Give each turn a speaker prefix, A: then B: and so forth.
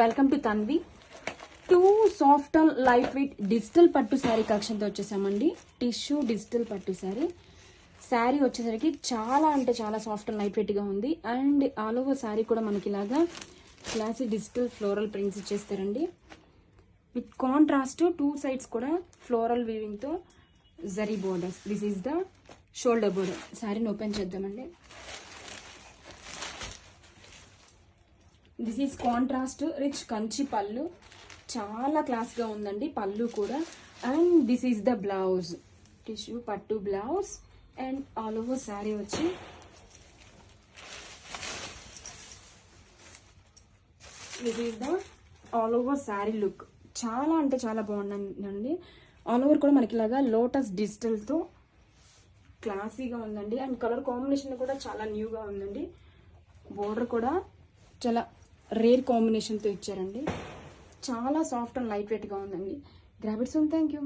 A: Welcome to Tanvi two soft and light weight digital పట్టు శారీ కలెక్షన్తో వచ్చేసామండి. Tissue digital పట్టు శారీ శారీ వచ్చేసరికి చాలా అంటే చాలా సాఫ్ట్ అండ్ లైట్ వెయిట్గా ఉంది. అండ్ ఆల్ ఓవర్ శారీ కూడా మనకి ఇలాగా క్లాసీ డిజిటల్ ఫ్లోరల్ ప్రింట్స్ ఇచ్చేస్తారండి. విత్ కాంట్రాస్ట్ టూ సైడ్స్ కూడా ఫ్లోరల్ వీవింగ్తో zari borders this is the shoulder border శారీని ఓపెన్ చేద్దామండి. This is contrast rich Kanchi పళ్ళు చాలా క్లాస్గా ఉందండి పళ్ళు కూడా and this is the blouse tissue పట్టు blouse and all over sari వచ్చి this is the all over sari look చాలా అంటే చాలా బాగుందండి ఆల్ ఓవర్ కూడా మనకి ఇలాగా లోటస్ డిజిటల్తో క్లాసీగా ఉందండి అండ్ కలర్ కాంబినేషన్ కూడా చాలా న్యూగా ఉందండి బోర్డర్ కూడా చాలా రేర్ కాంబినేషన్తో ఇచ్చారండి. చాలా సాఫ్ట్ అండ్ లైట్ వెయిట్గా ఉందండి. గ్రాబిట్స్ థ్యాంక్ యూ